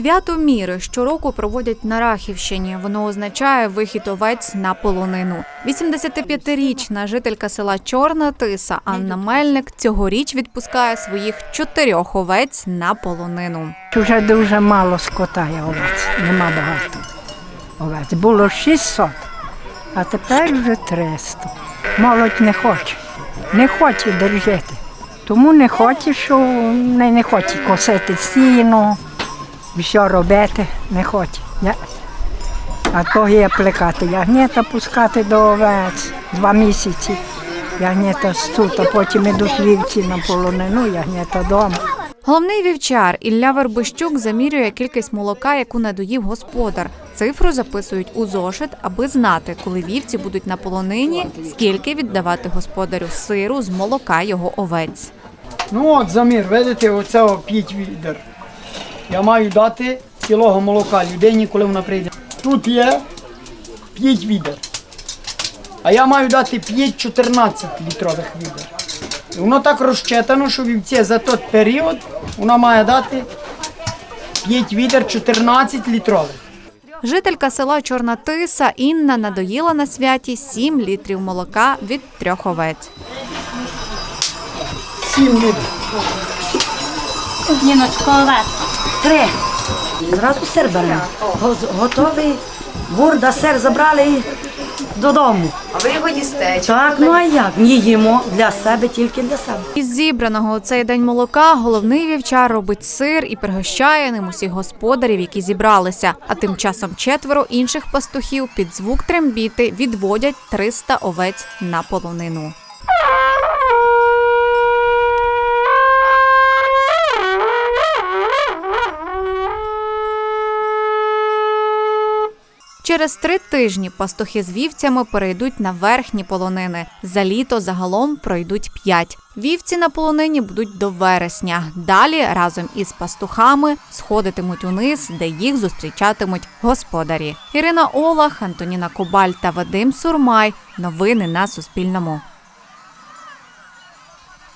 Свято міри щороку проводять на Рахівщині. Воно означає вихід овець на полонину. 85-річна жителька села Чорна Тиса Анна Мельник цьогоріч відпускає своїх чотирьох овець на полонину. Вже дуже мало скота є овець, нема багато овець. Було 600, а тепер вже 300. Молодь не хоче, не хоче держати. Тому не хоче, що не, не хоче косити сіно, все робити, не хоче. Ні. А то є плекати ягнята пускати до овець два місяці. Ягнята тут, а потім ідуть вівці на полонину, ягнята вдома. Головний вівчар Ілля Вербищук замірює кількість молока, яку надоїв господар. Цифру записують у зошит, аби знати, коли вівці будуть на полонині, скільки віддавати господарю сиру з молока його овець. Ну от замір, видите, оце 5 відер. Я маю дати цілого молока людині, коли вона прийде. Тут є 5 відер. А я маю дати 5-14 літрових відер. І воно так розчитано, що вівці за той період вона має дати 5 відер 14 літрових. Жителька села Чорна Тиса Інна надоїла на святі 7 літрів молока від трьох овець. 7 відер. Ніночко, овець. Три. Зразу сир беремо. Го- Готовий. Бурда, сир забрали і додому. А ви його їсте? Так, ну а як? Ні, їмо для себе, тільки для себе. Із зібраного у цей день молока головний вівчар робить сир і пригощає ним усіх господарів, які зібралися. А тим часом четверо інших пастухів під звук трембіти відводять 300 овець на полонину. Через три тижні пастухи з вівцями перейдуть на верхні полонини. За літо загалом пройдуть п'ять. Вівці на полонині будуть до вересня. Далі разом із пастухами сходитимуть униз, де їх зустрічатимуть господарі. Ірина Олах, Антоніна Кобаль та Вадим Сурмай. Новини на Суспільному.